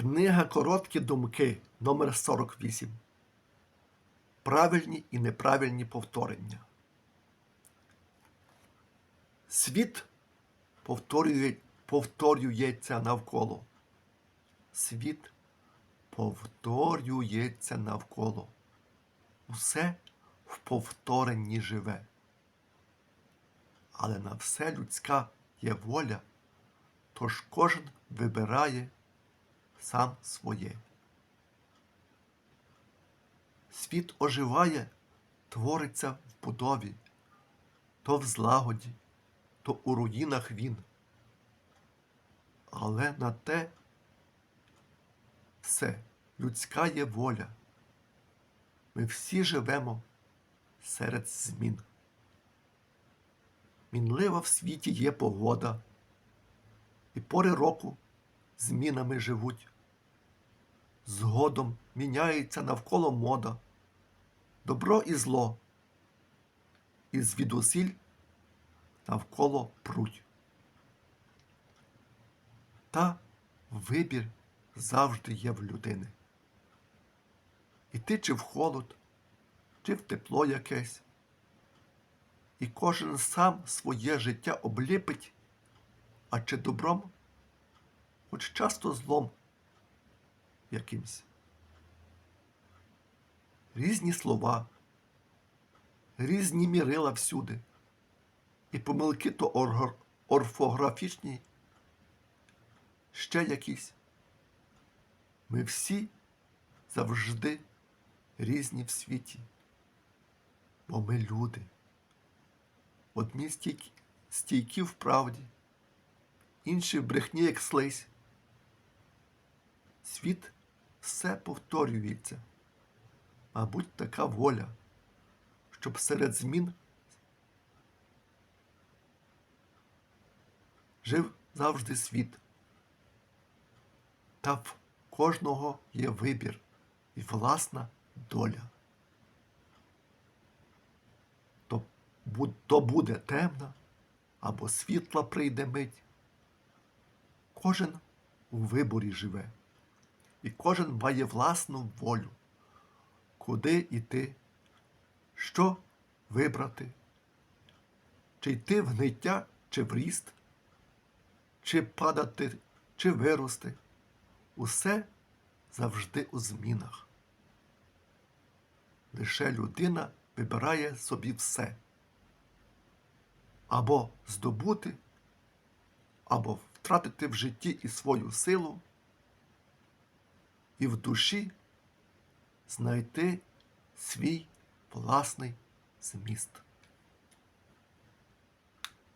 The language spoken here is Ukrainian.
Книга Короткі думки номер 48 Правильні і неправильні повторення. Світ повторює, повторюється навколо. Світ повторюється навколо. Усе в повторенні живе. Але на все людська є воля, тож кожен вибирає сам своє. Світ оживає, твориться в будові, то в злагоді, то у руїнах він. Але на те все людська є воля. Ми всі живемо серед змін. Мінлива в світі є погода, і пори року змінами живуть. Згодом міняється навколо мода, добро і зло, і звідусіль навколо пруть. Та вибір завжди є в людини. Іти чи в холод, чи в тепло якесь, і кожен сам своє життя обліпить, а чи добром, хоч часто злом якимсь. Різні слова, різні мірила всюди, і помилки то оргор- орфографічні, ще якісь. Ми всі завжди різні в світі, бо ми люди. Одні стійкі, стійкі в правді, інші в брехні, як слизь. Світ все повторюється. Мабуть, така воля, щоб серед змін жив завжди світ. Та в кожного є вибір і власна доля. То, то буде темна або світла прийде мить. Кожен у виборі живе, і кожен має власну волю, куди йти, що вибрати, чи йти в гниття, чи в ріст, чи падати, чи вирости. Усе завжди у змінах. Лише людина вибирає собі все. Або здобути, або втратити в житті і свою силу, і в душі знайти свій власний зміст.